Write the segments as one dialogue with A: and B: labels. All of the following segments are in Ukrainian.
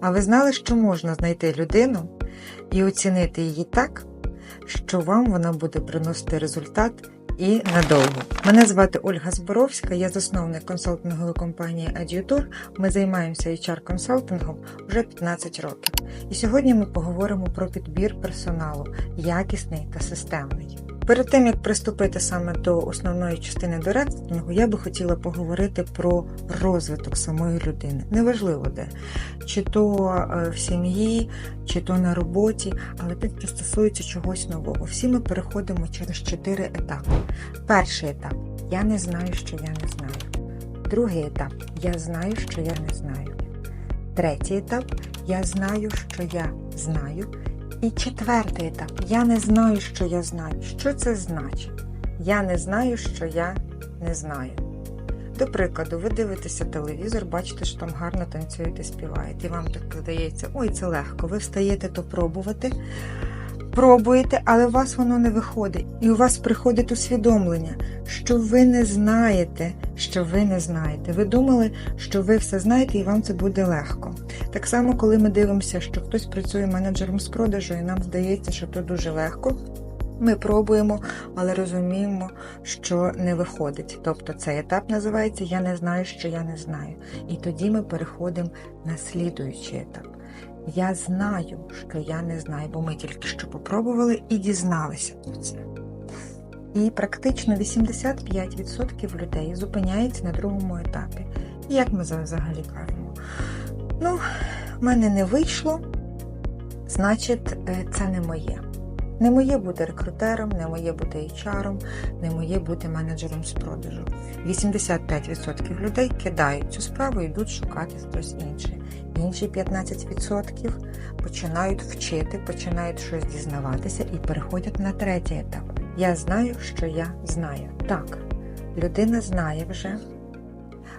A: А ви знали, що можна знайти людину і оцінити її так, що вам вона буде приносити результат і надовго. Мене звати Ольга Зборовська, я засновник консалтингової компанії Adjutor. Ми займаємося HR-консалтингом вже 15 років. І сьогодні ми поговоримо про підбір персоналу, якісний та системний. Перед тим як приступити саме до основної частини до рекрутингу, я би хотіла поговорити про розвиток самої людини. Неважливо де, чи то е, в сім'ї, чи то на роботі, але те, що стосується чогось нового. Всі ми переходимо через чотири етапи. Перший етап я не знаю, що я не знаю. Другий етап я знаю, що я не знаю. Третій етап я знаю, що я знаю. І четвертий етап я не знаю, що я знаю. Що це значить? Я не знаю, що я не знаю. До прикладу, ви дивитеся телевізор, бачите, що там гарно танцюєте, співаєте, і вам так здається, ой, це легко. Ви встаєте то пробувати, пробуєте, але у вас воно не виходить. І у вас приходить усвідомлення, що ви не знаєте, що ви не знаєте. Ви думали, що ви все знаєте, і вам це буде легко. Так само, коли ми дивимося, що хтось працює менеджером з продажу, і нам здається, що то дуже легко. Ми пробуємо, але розуміємо, що не виходить. Тобто цей етап називається Я не знаю, що я не знаю. І тоді ми переходимо на слідуючий етап. Я знаю, що я не знаю, бо ми тільки що попробували і дізналися про це. І практично 85% людей зупиняється на другому етапі. Як ми взагалі кажемо? Ну, в мене не вийшло, значить, е, це не моє. Не моє бути рекрутером, не моє бути HR, не моє бути менеджером з продажу. 85% людей кидають цю справу і йдуть шукати хтось інший. Інші 15% починають вчити, починають щось дізнаватися і переходять на третій етап. Я знаю, що я знаю. Так, людина знає вже.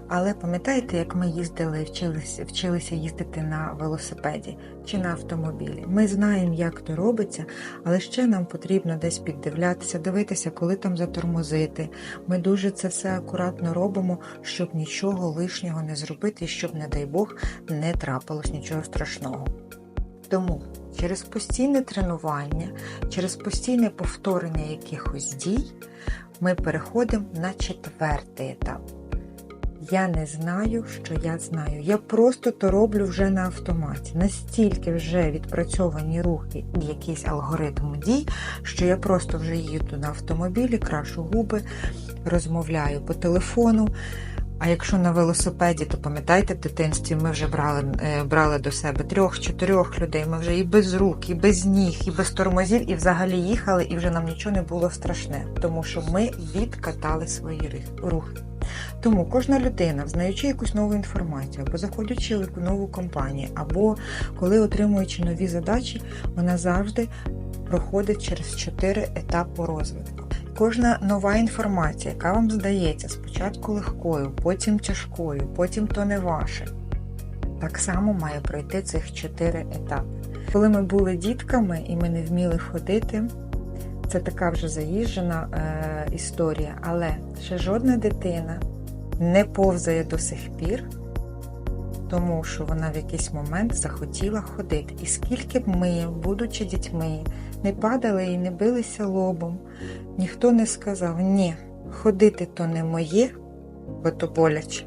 A: Але пам'ятаєте, як ми їздили, вчилися, вчилися їздити на велосипеді чи на автомобілі? Ми знаємо, як то робиться, але ще нам потрібно десь піддивлятися, дивитися, коли там затормозити. Ми дуже це все акуратно робимо, щоб нічого лишнього не зробити, щоб, не дай Бог, не трапилось нічого страшного. Тому через постійне тренування, через постійне повторення якихось дій ми переходимо на четвертий етап. Я не знаю, що я знаю. Я просто то роблю вже на автоматі. Настільки вже відпрацьовані рухи і якийсь алгоритм дій, що я просто вже їду на автомобілі, крашу губи, розмовляю по телефону. А якщо на велосипеді, то пам'ятаєте, в дитинстві ми вже брали е, брали до себе трьох-чотирьох людей. Ми вже і без рук, і без ніг, і без тормозів, і взагалі їхали, і вже нам нічого не було страшне, тому що ми відкатали свої рухи. Тому кожна людина, взнаючи якусь нову інформацію, або заходячи в нову компанію, або коли отримуючи нові задачі, вона завжди проходить через чотири етапи розвитку. Кожна нова інформація, яка вам здається спочатку легкою, потім тяжкою, потім то не ваше, так само має пройти цих чотири етапи. Коли ми були дітками і ми не вміли ходити, це така вже заїжджена е, історія, але ще жодна дитина не повзає до сих пір, тому що вона в якийсь момент захотіла ходити. І скільки б ми, будучи дітьми, не падали і не билися лобом, ніхто не сказав, ні, ходити то не моє, бо то боляче.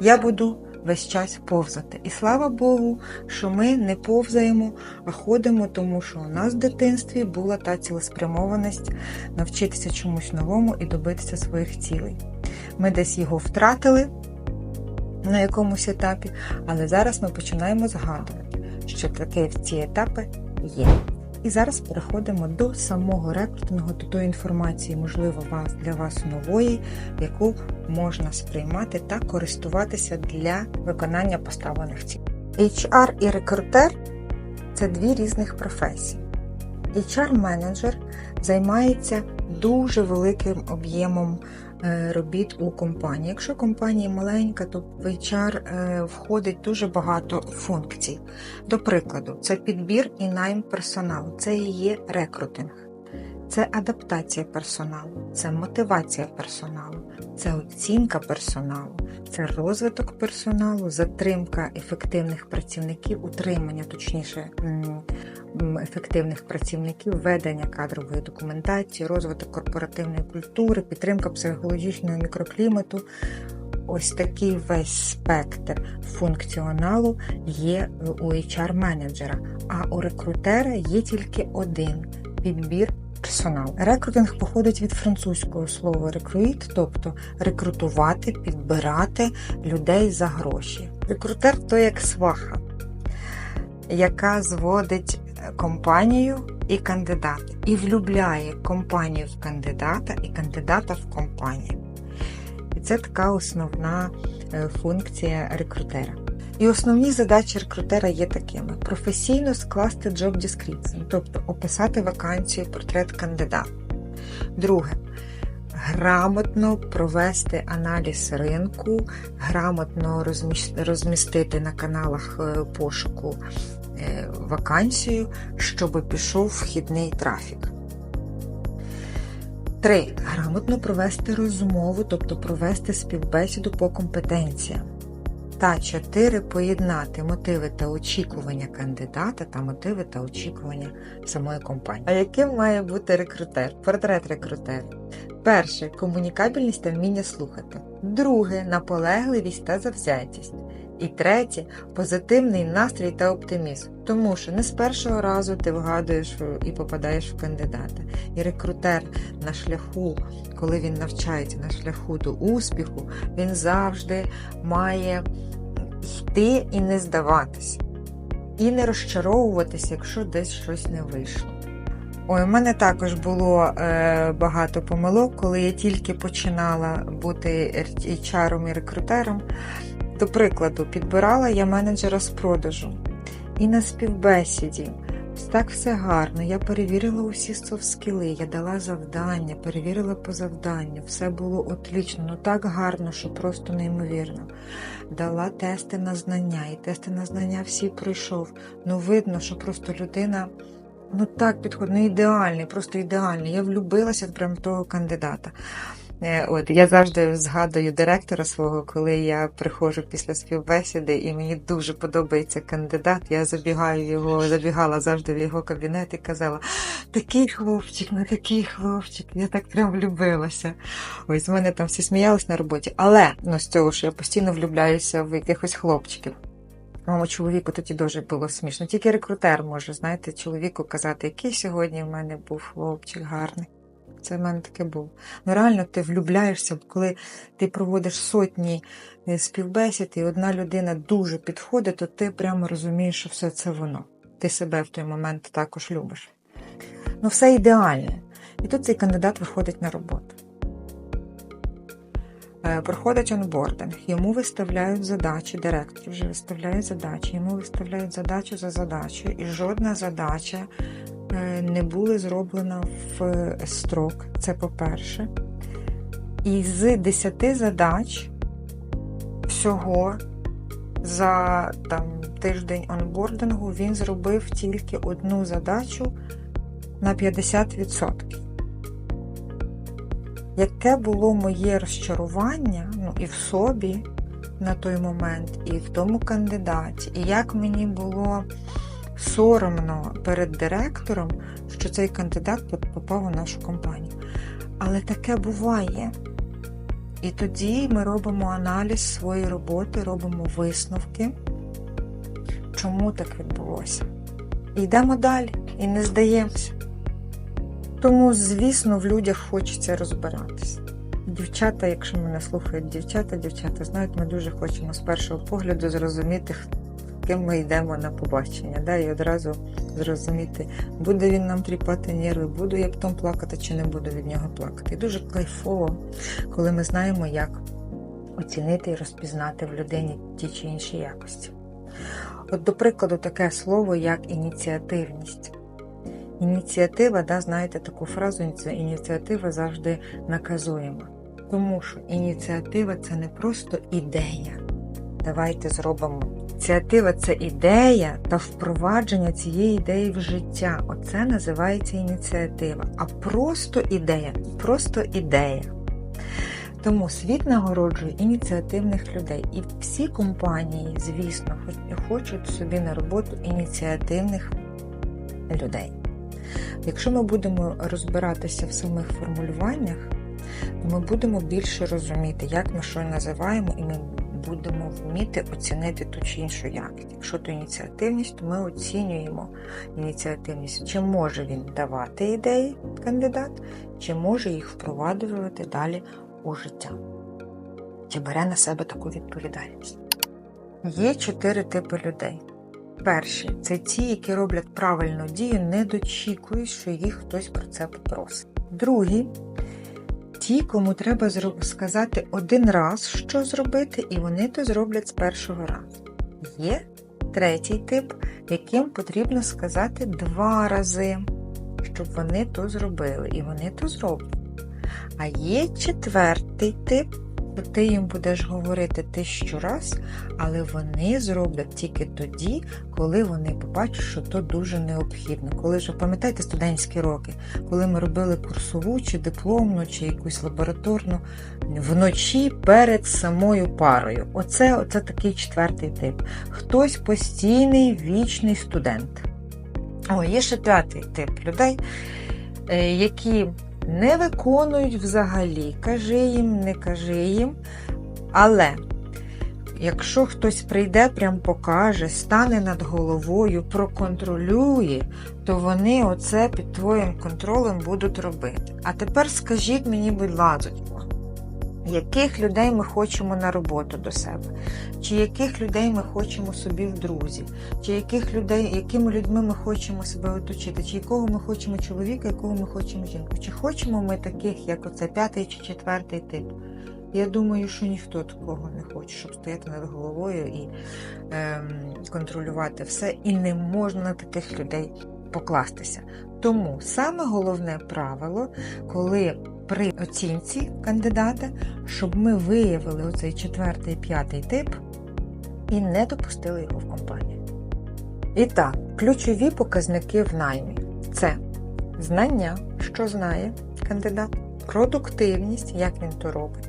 A: Я буду весь час повзати. І слава Богу, що ми не повзаємо, а ходимо, тому що у нас в дитинстві була та цілеспрямованість навчитися чомусь новому і добитися своїх цілей. Ми десь його втратили на якомусь етапі, але зараз ми починаємо згадувати, що таке ці етапи є. І зараз переходимо до самого рекрутингу, до тої інформації, можливо, для вас нової, яку можна сприймати та користуватися для виконання поставлених цілей. HR і рекрутер це дві різних професії. HR-менеджер займається дуже великим об'ємом робіт у компанії. Якщо компанія маленька, то в HR входить дуже багато функцій. До прикладу, це підбір і найм персоналу, це і є рекрутинг. Це адаптація персоналу, це мотивація персоналу, це оцінка персоналу, це розвиток персоналу, затримка ефективних працівників, утримання, точніше, ефективних працівників, ведення кадрової документації, розвиток корпоративної культури, підтримка психологічного мікроклімату. Ось такий весь спектр функціоналу є у HR-менеджера, а у рекрутера є тільки один підбір персоналу. Рекрутинг походить від французького слова recruit, тобто рекрутувати, підбирати людей за гроші. Рекрутер то як сваха, яка зводить компанію і кандидата, і влюбляє компанію в кандидата і кандидата в компанію. І це така основна е, функція рекрутера. І основні задачі рекрутера є такими: професійно скласти job description, тобто описати вакансію, портрет кандидата. Друге. Грамотно провести аналіз ринку, грамотно розмістити на каналах е, пошуку е, вакансію, щоб пішов вхідний трафік. Три. Грамотно провести розмову, тобто провести співбесіду по компетенціям. Та 4. Поєднати мотиви та очікування кандидата та мотиви та очікування самої компанії. А яким має бути рекрутер? Портрет рекрутера. Перше комунікабельність та вміння слухати. Друге наполегливість та завзятість. І третє позитивний настрій та оптимізм. Тому що не з першого разу ти вгадуєш і попадаєш в кандидата. І рекрутер на шляху, коли він навчається на шляху до успіху, він завжди має йти і не здаватися, і не розчаровуватися, якщо десь щось не вийшло. Ой, у мене також було е, багато помилок, коли я тільки починала бути HR-ом і рекрутером. До прикладу, підбирала я менеджера з продажу. І на співбесіді так все гарно. Я перевірила усі софт-скіли, я дала завдання, перевірила по завданню, все було отлично, ну так гарно, що просто неймовірно. Дала тести на знання, і тести на знання всі пройшов. Ну, видно, що просто людина. Ну так підходить, ну ідеальний, просто ідеальний. Я влюбилася прямо в того кандидата. Е, от я завжди згадую директора свого, коли я приходжу після співбесіди, і мені дуже подобається кандидат. Я забігаю його, забігала завжди в його кабінет і казала: такий хлопчик, ну такий хлопчик. Я так прям влюбилася. Ось з мене там всі сміялись на роботі. Але ну, з цього що я постійно влюбляюся в якихось хлопчиків. Моєму чоловіку тоді дуже було смішно. Тільки рекрутер може, знаєте, чоловіку казати, який сьогодні в мене був хлопчик гарний. Це в мене таке було. Ну реально ти влюбляєшся, коли ти проводиш сотні е, співбесід, і одна людина дуже підходить, то ти прямо розумієш, що все це воно. Ти себе в той момент також любиш. Ну, все ідеальне. І тут цей кандидат виходить на роботу. Е, проходить онбординг, йому виставляють задачі, директор вже виставляє задачі, йому виставляють задачу за задачею, і жодна задача Е, не були зроблена в строк, це по-перше. І з 10 задач всього за там, тиждень онбордингу він зробив тільки одну задачу на 50%. Яке було моє розчарування ну, і в собі на той момент, і в тому кандидаті, і як мені було соромно перед директором, що цей кандидат попав у нашу компанію. Але таке буває. І тоді ми робимо аналіз своєї роботи, робимо висновки, чому так відбулося. І йдемо далі і не здаємося. Тому, звісно, в людях хочеться розбиратися. Дівчата, якщо мене слухають дівчата, дівчата знають, ми дуже хочемо з першого погляду зрозуміти, ким ми йдемо на побачення. Да, І одразу зрозуміти, буде він нам тріпати нерви, буду я потім плакати чи не буду від нього плакати. І дуже кайфово, коли ми знаємо, як оцінити і розпізнати в людині ті чи інші якості. От, до прикладу, таке слово, як ініціативність. Ініціатива, да, знаєте таку фразу, ініціатива завжди наказуємо. Тому що ініціатива це не просто ідея. Давайте зробимо Ініціатива це ідея та впровадження цієї ідеї в життя. Оце називається ініціатива. А просто ідея просто ідея. Тому світ нагороджує ініціативних людей. І всі компанії, звісно, хочуть собі на роботу ініціативних людей. Якщо ми будемо розбиратися в самих формулюваннях, то ми будемо більше розуміти, як ми що називаємо, і ми будемо вміти оцінити ту чи іншу якість. Якщо то ініціативність, то ми оцінюємо ініціативність, чи може він давати ідеї кандидат, чи може їх впроваджувати далі у життя, чи бере на себе таку відповідальність. Є чотири типи людей. Перші це ті, які роблять правильну дію, не дочікують, що їх хтось про це попросить. Другі ті, кому треба сказати один раз, що зробити, і вони то зроблять з першого разу. Є третій тип, яким потрібно сказати два рази, щоб вони то зробили, і вони то зроблять. А є четвертий тип, ти їм будеш говорити тисячу раз, але вони зроблять тільки тоді, коли вони побачать, що то дуже необхідно. Коли ж пам'ятаєте студентські роки, коли ми робили курсову, чи дипломну, чи якусь лабораторну вночі перед самою парою. Оце, оце такий четвертий тип. Хтось постійний вічний студент. О, є ще п'ятий тип людей, е, які не виконують взагалі, кажи їм, не кажи їм. Але якщо хтось прийде, прям покаже, стане над головою, проконтролює, то вони оце під твоїм контролем будуть робити. А тепер скажіть мені, будь ласка, яких людей ми хочемо на роботу до себе, чи яких людей ми хочемо собі в друзі, чи яких людей, якими людьми ми хочемо себе оточити, чи якого ми хочемо чоловіка, якого ми хочемо жінку, чи хочемо ми таких, як оце п'ятий чи четвертий тип. Я думаю, що ніхто такого не хоче, щоб стояти над головою і ем, контролювати все, і не можна на таких людей покластися. Тому саме головне правило, коли при оцінці кандидата, щоб ми виявили оцей четвертий п'ятий тип і не допустили його в компанію. І так, ключові показники в наймі це знання, що знає кандидат, продуктивність, як він то робить,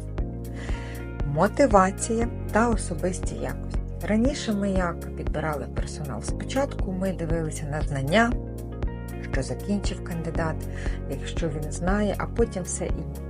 A: мотивація та особисті якості. Раніше ми як підбирали персонал спочатку, ми дивилися на знання що закінчив кандидат, якщо він знає, а потім все інше.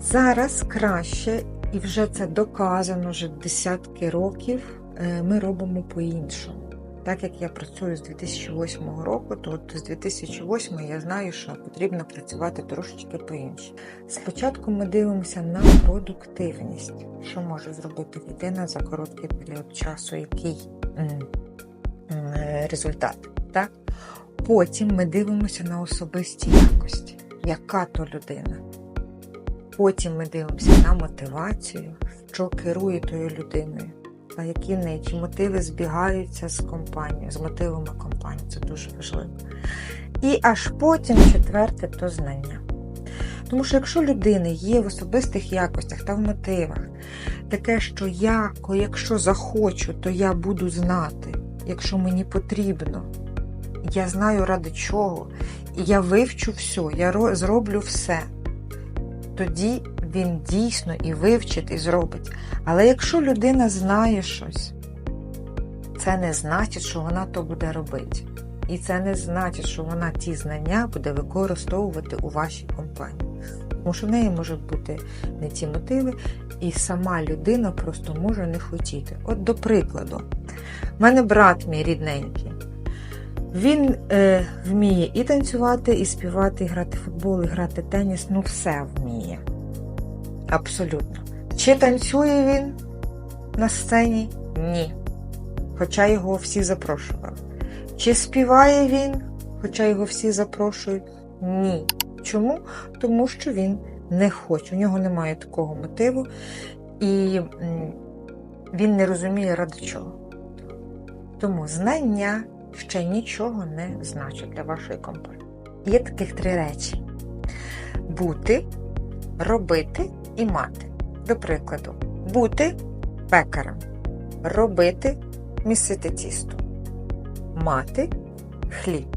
A: Зараз краще, і вже це доказано вже десятки років, е, ми робимо по-іншому. Так як я працюю з 2008 року, то от з 2008 я знаю, що потрібно працювати трошечки по-іншому. Спочатку ми дивимося на продуктивність, що може зробити людина за короткий період часу, який результат. Так? Потім ми дивимося на особисті якості, яка то людина. Потім ми дивимося на мотивацію, що керує тою людиною, а які в неї, мотиви збігаються з компанією, з мотивами компанії. Це дуже важливо. І аж потім четверте то знання. Тому що якщо людини є в особистих якостях та в мотивах таке, що я, якщо захочу, то я буду знати, якщо мені потрібно я знаю ради чого, і я вивчу все, я зроблю все. Тоді він дійсно і вивчить, і зробить. Але якщо людина знає щось, це не значить, що вона то буде робити. І це не значить, що вона ті знання буде використовувати у вашій компанії. Тому що в неї можуть бути не ті мотиви, і сама людина просто може не хотіти. От, до прикладу, в мене брат мій рідненький. Він е, вміє і танцювати, і співати, і грати в футбол, і грати теніс, ну все вміє. Абсолютно. Чи танцює він на сцені? Ні. Хоча його всі запрошували. Чи співає він, хоча його всі запрошують? Ні. Чому? Тому що він не хоче. У нього немає такого мотиву, і він не розуміє ради чого. Тому знання ще нічого не значить для вашої компанії. Є таких три речі: бути, робити і мати. До прикладу, бути пекарем, робити місити тісто, мати хліб.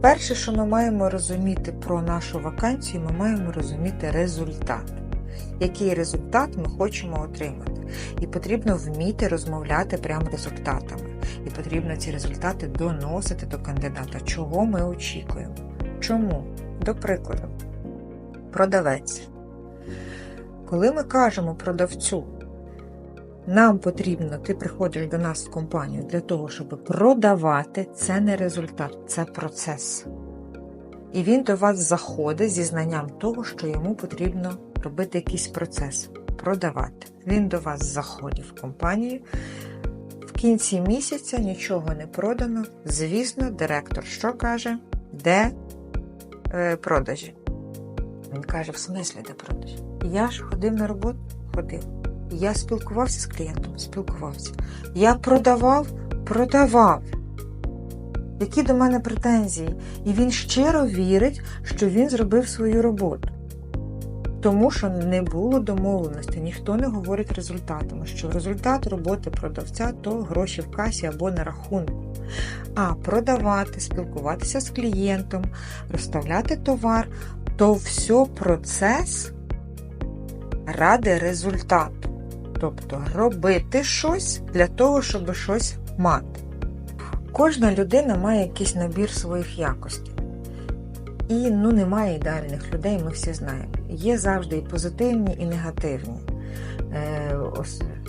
A: Перше, що ми маємо розуміти про нашу вакансію, ми маємо розуміти результат. Який результат ми хочемо отримати. І потрібно вміти розмовляти прямо результатами. І потрібно ці результати доносити до кандидата, чого ми очікуємо. Чому? До прикладу, продавець. Коли ми кажемо продавцю, нам потрібно, ти приходиш до нас в компанію для того, щоб продавати, це не результат, це процес. І він до вас заходить зі знанням того, що йому потрібно робити якийсь процес, продавати. Він до вас заходить в компанію. В кінці місяця нічого не продано. Звісно, директор що каже? Де е, продажі? Він каже, в смислі, де продажі? Я ж ходив на роботу, ходив. Я спілкувався з клієнтом, спілкувався. Я продавав, продавав. Які до мене претензії? І він щиро вірить, що він зробив свою роботу. Тому що не було домовленості, ніхто не говорить результатами, що результат роботи продавця то гроші в касі або на рахунку. А продавати, спілкуватися з клієнтом, розставляти товар то все процес ради результату. Тобто робити щось для того, щоб щось мати. Кожна людина має якийсь набір своїх якостей. І ну, немає ідеальних людей, ми всі знаємо. Є завжди і позитивні, і негативні е,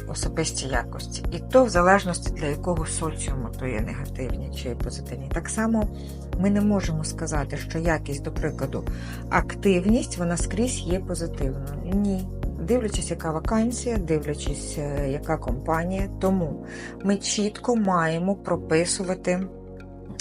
A: особисті якості. І то в залежності для якого соціуму то є негативні чи позитивні. Так само ми не можемо сказати, що якість, до прикладу, активність вона скрізь є позитивною. Ні. Дивлячись, яка вакансія, дивлячись, е, яка компанія. Тому ми чітко маємо прописувати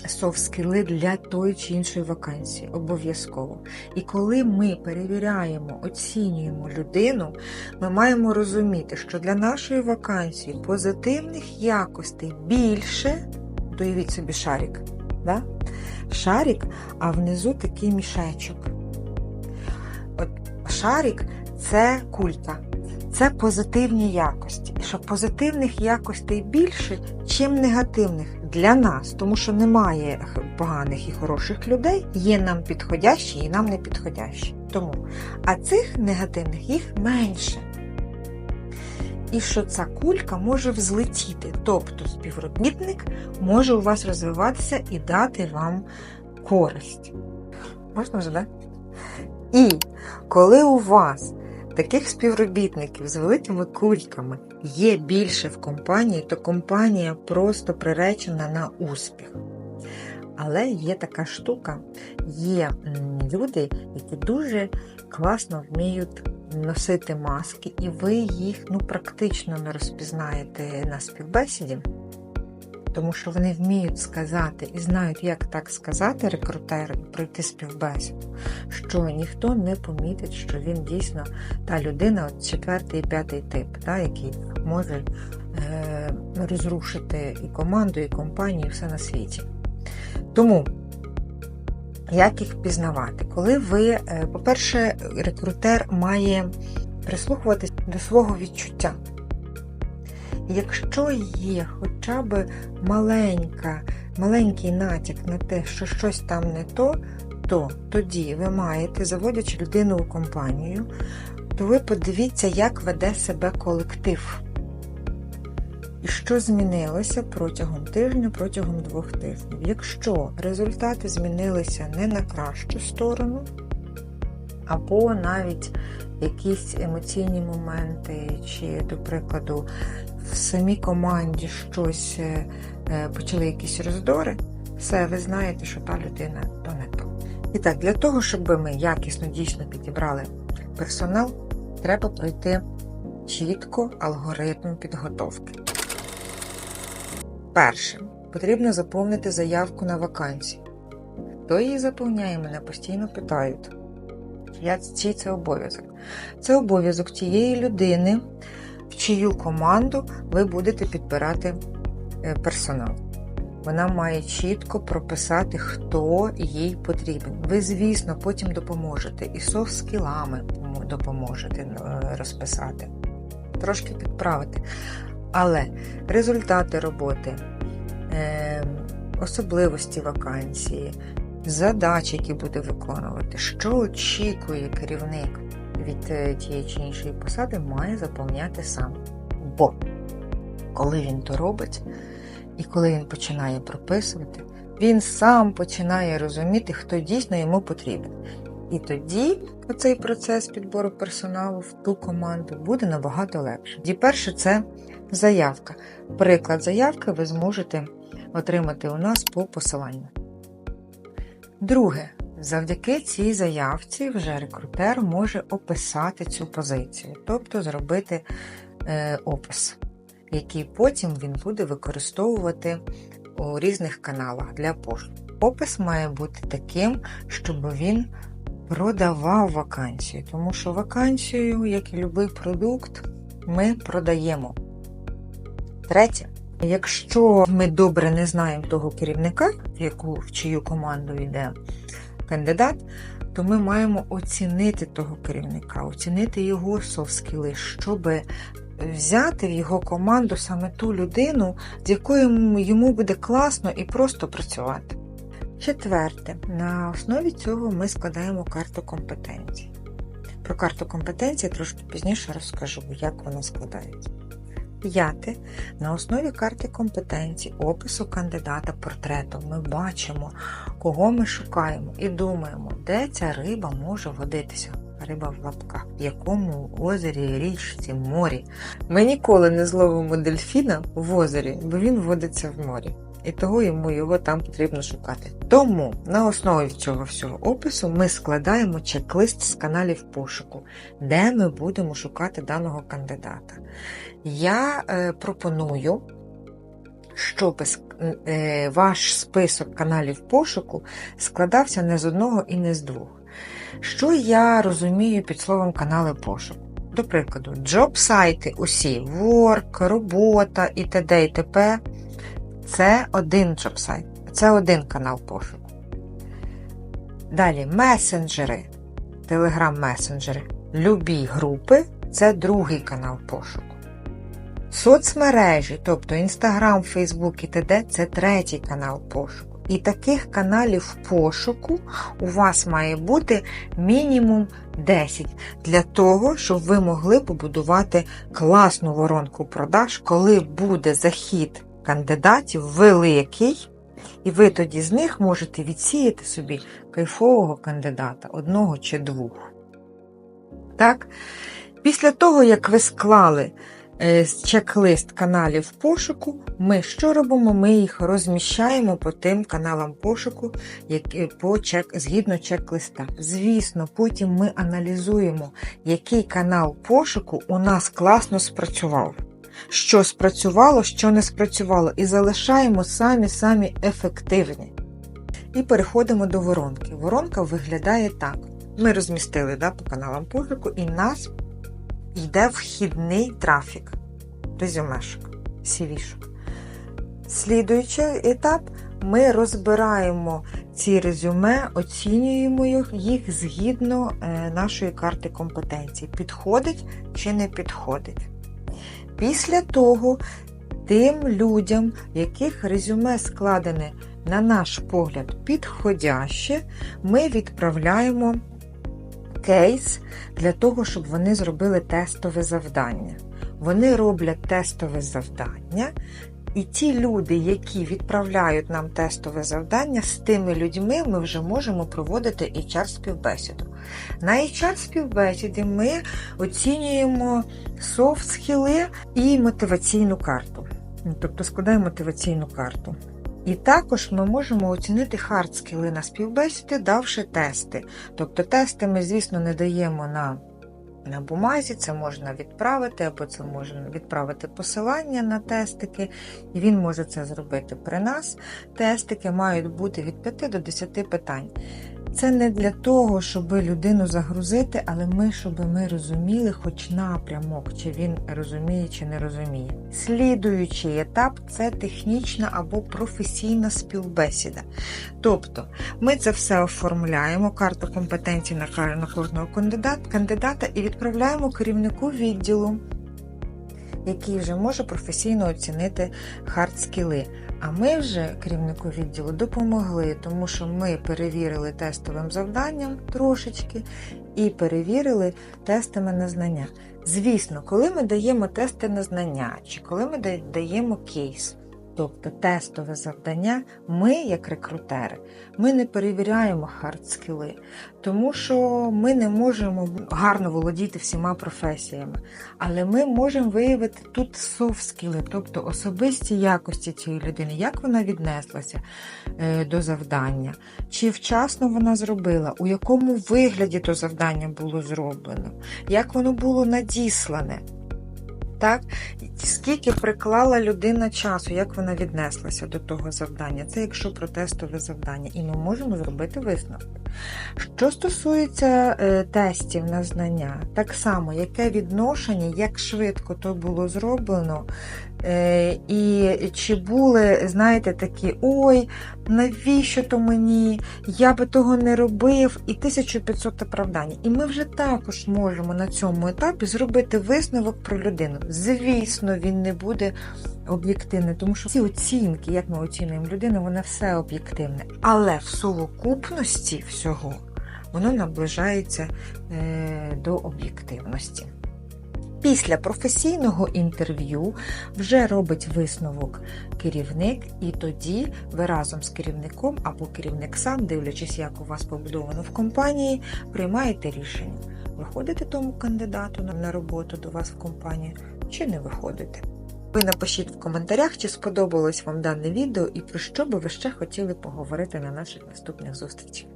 A: софт-скіли для тої чи іншої вакансії. Обов'язково. І коли ми перевіряємо, оцінюємо людину, ми маємо розуміти, що для нашої вакансії позитивних якостей більше, доявіть собі шарик. Да? Шарик, а внизу такий мішечок. От Шарик це культа. Це позитивні якості. І що позитивних якостей більше, чим негативних для нас, тому що немає поганих і хороших людей, є нам підходящі і нам не підходящі. Тому. А цих негативних їх менше. І що ця кулька може взлетіти. Тобто співробітник може у вас розвиватися і дати вам користь. Можна вже, так? І коли у вас таких співробітників з великими кульками є більше в компанії, то компанія просто приречена на успіх. Але є така штука, є люди, які дуже класно вміють носити маски, і ви їх ну, практично не розпізнаєте на співбесіді тому що вони вміють сказати і знають, як так сказати рекрутеру пройти співбесіду, що ніхто не помітить, що він дійсно та людина, от четвертий і п'ятий тип, та, який може е, розрушити і команду, і компанію, і все на світі. Тому. Як їх впізнавати? Коли ви, е, по-перше, рекрутер має прислухуватись до свого відчуття. Якщо є хоча б маленька, маленький натяк на те, що щось там не то, то тоді ви маєте, заводячи людину у компанію, то ви подивіться, як веде себе колектив. І що змінилося протягом тижня, протягом двох тижнів. Якщо результати змінилися не на кращу сторону, або навіть якісь емоційні моменти, чи, до прикладу, в самій команді щось е, е, почали якісь роздори, все, ви знаєте, що та людина то не то. І так, для того, щоб ми якісно дійсно підібрали персонал, треба пройти чітко алгоритм підготовки. Перше, потрібно заповнити заявку на вакансію. Хто її заповняє, мене постійно питають. Чий це обов'язок? Це обов'язок тієї людини, в чию команду ви будете підбирати е, персонал. Вона має чітко прописати, хто їй потрібен. Ви, звісно, потім допоможете і софт-скілами допоможете е, розписати, трошки підправити. Але результати роботи, е, особливості вакансії, задачі, які буде виконувати, що очікує керівник від е, тієї чи іншої посади, має заповняти сам. Бо коли він то робить, і коли він починає прописувати, він сам починає розуміти, хто дійсно йому потрібен. І тоді оцей процес підбору персоналу в ту команду буде набагато легше. І перше це заявка. Приклад заявки ви зможете отримати у нас по посиланню. Друге, завдяки цій заявці вже рекрутер може описати цю позицію, тобто зробити е, опис, який потім він буде використовувати у різних каналах для пошуку. Опис має бути таким, щоб він продавав вакансію, тому що вакансію, як і будь-який продукт, ми продаємо. Третє. Якщо ми добре не знаємо того керівника, в яку в чию команду йде кандидат, то ми маємо оцінити того керівника, оцінити його софт-скіли, щоб взяти в його команду саме ту людину, з якою йому буде класно і просто працювати. Четверте, на основі цього ми складаємо карту компетенцій. Про карту компетенцій трошки пізніше розкажу, як вона складається. П'яте, на основі карти компетенцій, опису кандидата портрету ми бачимо, кого ми шукаємо і думаємо, де ця риба може водитися. Риба в лапках, в якому озері, річці, морі. Ми ніколи не зловимо дельфіна в озері, бо він водиться в морі. І того йому його там потрібно шукати. Тому на основі цього всього опису ми складаємо чек-лист з каналів пошуку, де ми будемо шукати даного кандидата. Я е, пропоную, щоб е, ваш список каналів пошуку складався не з одного і не з двох. Що я розумію під словом канали пошуку? До прикладу, джоб-сайти усі, work, робота і т.д. і т.п. Це один джоб-сайт, це один канал пошуку. Далі месенджери, телеграм-месенджери, любі групи це другий канал пошуку. Соцмережі, тобто Інстаграм, Фейсбук і т.д. це третій канал пошуку. І таких каналів пошуку у вас має бути мінімум 10 для того, щоб ви могли побудувати класну воронку продаж, коли буде захід кандидатів великий, і ви тоді з них можете відсіяти собі кайфового кандидата, одного чи двох. Так? Після того, як ви склали Е, чек-лист каналів пошуку, ми що робимо? Ми їх розміщаємо по тим каналам пошуку, які, по чек, згідно чек-листа. Звісно, потім ми аналізуємо, який канал пошуку у нас класно спрацював. Що спрацювало, що не спрацювало, і залишаємо самі-самі ефективні. І переходимо до воронки. Воронка виглядає так. Ми розмістили да, по каналам пошуку, і нас йде вхідний трафік, резюмешок, сівішок. Слідуючий етап, ми розбираємо ці резюме, оцінюємо їх згідно е, нашої карти компетенцій. Підходить чи не підходить. Після того, тим людям, яких резюме складене, на наш погляд, підходяще, ми відправляємо кейс для того, щоб вони зробили тестове завдання. Вони роблять тестове завдання, і ті люди, які відправляють нам тестове завдання, з тими людьми ми вже можемо проводити HR-співбесіду. На HR-співбесіді ми оцінюємо софт-скіли і мотиваційну карту. Тобто складаємо мотиваційну карту. І також ми можемо оцінити хардскіли на співбесіди, давши тести. Тобто тести ми, звісно, не даємо на на бумазі, це можна відправити, або це можна відправити посилання на тестики, і він може це зробити при нас. Тестики мають бути від 5 до 10 питань. Це не для того, щоб людину загрузити, але ми, щоб ми розуміли хоч напрямок, чи він розуміє, чи не розуміє. Слідуючий етап це технічна або професійна співбесіда. Тобто ми це все оформляємо, карту компетенцій на кожного кандидата і відправляємо керівнику відділу. Який вже може професійно оцінити хард-скіли. А ми вже керівнику відділу допомогли, тому що ми перевірили тестовим завданням трошечки і перевірили тестами на знання. Звісно, коли ми даємо тести на знання, чи коли ми даємо кейс, тобто тестове завдання, ми, як рекрутери, ми не перевіряємо хард-скіли, тому що ми не можемо гарно володіти всіма професіями. Але ми можемо виявити тут софт-скіли, тобто особисті якості цієї людини, як вона віднеслася е, до завдання, чи вчасно вона зробила, у якому вигляді то завдання було зроблено, як воно було надіслане. Так, скільки приклала людина часу, як вона віднеслася до того завдання. Це якщо про тестове завдання, і ми можемо зробити висновки. Що стосується е, тестів на знання, так само, яке відношення, як швидко то було зроблено, і чи були, знаєте, такі ой, навіщо то мені, я би того не робив, і 1500 оправдань. І ми вже також можемо на цьому етапі зробити висновок про людину. Звісно, він не буде об'єктивний, тому що ці оцінки, як ми оцінюємо людину, воно все об'єктивне. Але в сукупності всього воно наближається е, до об'єктивності. Після професійного інтерв'ю вже робить висновок керівник, і тоді ви разом з керівником або керівник сам, дивлячись, як у вас побудовано в компанії, приймаєте рішення. Виходите тому кандидату на- роботу до вас в компанію чи не виходите. Ви напишіть в коментарях, чи сподобалось вам дане відео і про що би ви ще хотіли поговорити на наших наступних зустрічах.